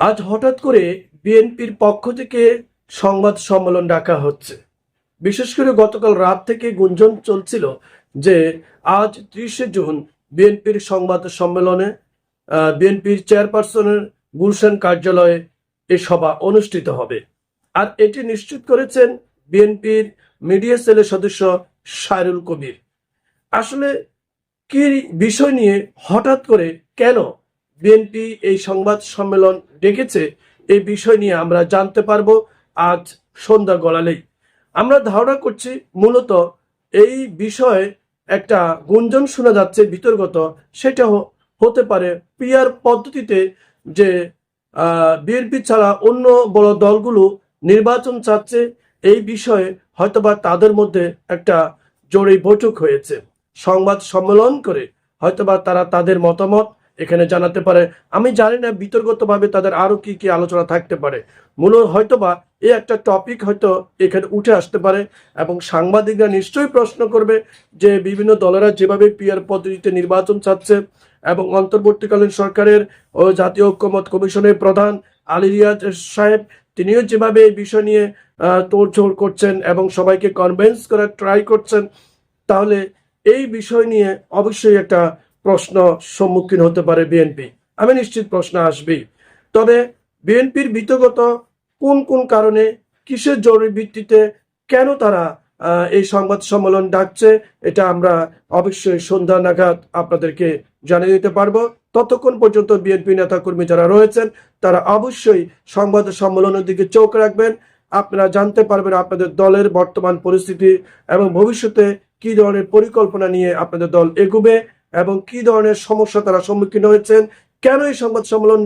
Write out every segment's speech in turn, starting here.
আজ হঠাৎ করে বিএনপির পক্ষ থেকে সংবাদ সম্মেলন ডাকা হচ্ছে। বিশেষ করে গতকাল রাত থেকে গুঞ্জন চলছিল যে আজ ত্রিশে জুন বিএনপির সংবাদ সম্মেলনে বিএনপির চেয়ারপারসনের গুলশান কার্যালয়ে এ সভা অনুষ্ঠিত হবে। আর এটি নিশ্চিত করেছেন বিএনপির মিডিয়া সেলের সদস্য সাইরুল কবির। আসলে কি বিষয় নিয়ে হঠাৎ করে কেন বিএনপি এই সংবাদ সম্মেলন ডেকেছে, এই বিষয় নিয়ে আমরা জানতে পারব আজ সন্ধ্যা গড়ালেই আমরা ধারণা করছি মূলত এই বিষয়ে একটা গুঞ্জন শোনা যাচ্ছে বিতর্কত সেটা হতে পারে পিয়ার পদ্ধতিতে যে বিএনপি ছাড়া অন্য বড় দলগুলো নির্বাচন চাচ্ছে, এই বিষয়ে হয়তোবা তাদের মধ্যে একটা জোরে বৈঠক হয়েছে। সংবাদ সম্মেলন করে হয়তোবা তারা তাদের মতামত এখানে জানাতে পারে আমি জানি না বিতর্কতভাবে তাদের আরও কি কি আলোচনা থাকতে পারে। মূলত হয়তোবা এই একটা টপিক হয়তো এখানে উঠে আসতে পারে এবং সাংবাদিকরা নিশ্চয়ই প্রশ্ন করবে যে বিভিন্ন দলেরা যেভাবে পিয়ার পদ্ধতিতে নির্বাচন চাচ্ছে এবং অন্তর্বর্তীকালীন সরকারের ও জাতীয় ঐক্যমত কমিশনের প্রধান আলী রিয়াজ সাহেব তিনিও যেভাবে এই বিষয় নিয়ে আহ, তোড়জোড় করছেন এবং সবাইকে কনভিন্স করার ট্রাই করছেন তাহলে এই বিষয় নিয়ে অবশ্যই একটা প্রশ্ন সম্মুখীন হতে পারে বিএনপি। আমি নিশ্চিত প্রশ্ন আসবেই। তবে বিএনপির বিতগত কোন কোন কারণে কিসের জরুরি ভিত্তিতে কেন তারা এই সংবাদ সম্মেলন ডাকছে, এটা আমরা অবশ্যই সন্ধ্যা নাগাদ আপনাদেরকে জানিয়ে দিতে পারব। ততক্ষণ পর্যন্ত বিএনপি নেতাকর্মী যারা রয়েছেন, তারা অবশ্যই সংবাদ সম্মেলনের দিকে চোখ রাখবেন। আপনারা জানতে পারবেন আপনাদের দলের বর্তমান পরিস্থিতি এবং ভবিষ্যতে কি ধরনের পরিকল্পনা নিয়ে আপনাদের দল এগুবে। এবং কি ধরনের সমস্যা তারা সম্মুখীন হয়েছেন? কেন এই সংবাদ সম্মেলন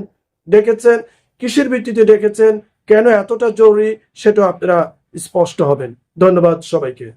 ডেকেছেন? কিসের ভিত্তিতে ডেকেছেন? কেন এতটা জরুরি? সেটা আপনারা স্পষ্ট হবেন। ধন্যবাদ সবাইকে।